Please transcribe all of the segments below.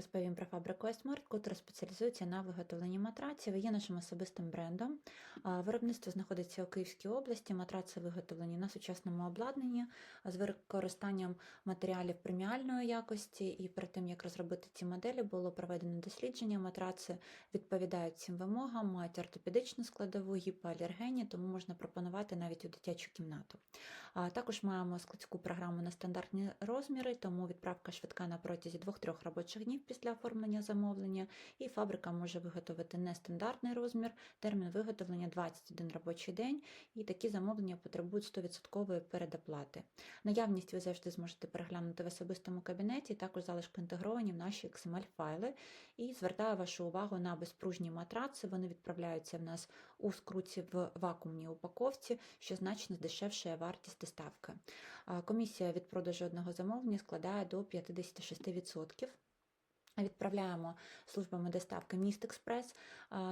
розповім про фабрику Esmart, котра спеціалізується на виготовленні матраців. Є нашим особистим брендом. Виробництво знаходиться у Київській області. Матраци виготовлені на сучасному обладнанні з використанням матеріалів преміальної якості. І перед тим як розробити ці моделі, було проведено дослідження. Матраци відповідають цим вимогам, мають ортопедичну складову, гіпоалергені, тому можна пропонувати навіть у дитячу кімнату. Також маємо складську програму на стандартні розміри, тому відправка швидка на протязі 2-3 робочих днів після оформлення замовлення, і фабрика може виготовити нестандартний розмір, термін виготовлення 21 робочий день, і такі замовлення потребують 100% передоплати. Наявність ви завжди зможете переглянути в особистому кабінеті, також залишки інтегровані в наші XML-файли. І звертаю вашу увагу на безпружні матраци. Вони відправляються в нас у скруті в вакуумній упаковці, що значно здешевшує вартість доставки. Комісія від продажу одного замовлення складає до 56%. Відправляємо службами доставки Міст Експрес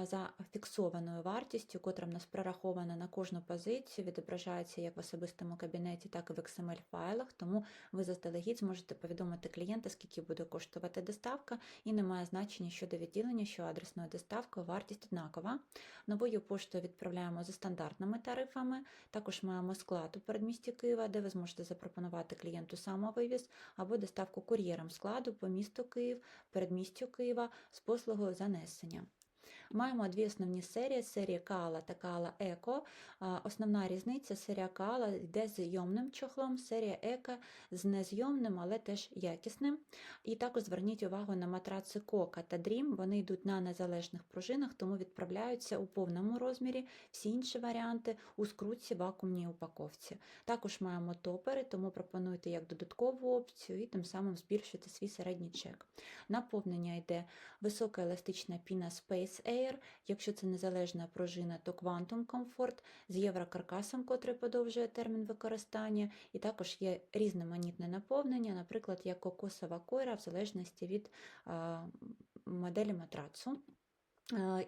за фіксованою вартістю, котра в нас прорахована на кожну позицію, відображається як в особистому кабінеті, так і в XML-файлах. Тому ви заздалегідь зможете повідомити клієнта, скільки буде коштувати доставка, і немає значення щодо відділення, що адресної доставки вартість однакова. Новою поштою відправляємо за стандартними тарифами. Також маємо склад у передмісті Києва, де ви зможете запропонувати клієнту самовивіз або доставку кур'єром складу по місту Київ передмістю Києва з послугою занесення. Маємо дві основні серії: серія Кала та Кала Еко. Основна різниця серія Кала йде з йомним чохлом, серія Еко з незйомним, але теж якісним. І також зверніть увагу на матраци Кока та Дрім. Вони йдуть на незалежних пружинах, тому відправляються у повному розмірі. Всі інші варіанти у скрутці вакуумній упаковці. Також маємо топери, тому пропонуйте як додаткову опцію і тим самим збільшуйте свій середній чек. Наповнення йде висока еластична піна Space Air. Якщо це незалежна пружина, то Quantum Comfort з єврокаркасом, котрий подовжує термін використання. І також є різноманітне наповнення, наприклад, як кокосова койра, в залежності від моделі матрацу.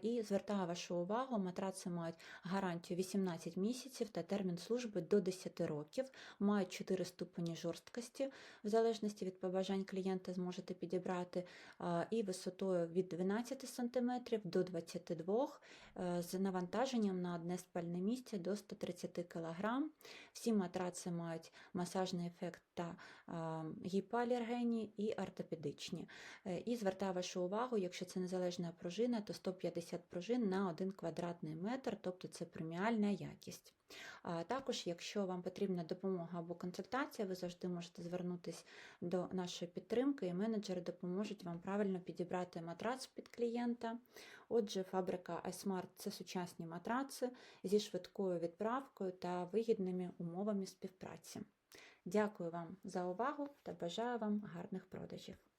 І звертаю вашу увагу, матраци мають гарантію 18 місяців та термін служби до 10 років, мають 4 ступені жорсткості, в залежності від побажань клієнта зможете підібрати, і висотою від 12 см до 22 е, з навантаженням на одне спальне місце до 130 кг. Всі матраци мають масажний ефект та е, гіпоалергенні і ортопедичні. І звертаю вашу увагу, якщо це незалежна пружина, то 150 пружин на 1 квадратний метр, тобто це преміальна якість. Також, якщо вам потрібна допомога або консультація, ви завжди можете звернутися до нашої підтримки, і менеджери допоможуть вам правильно підібрати матрац під клієнта. Отже, фабрика iSmart – це сучасні матраци зі швидкою відправкою та вигідними умовами співпраці. Дякую вам за увагу та бажаю вам гарних продажів!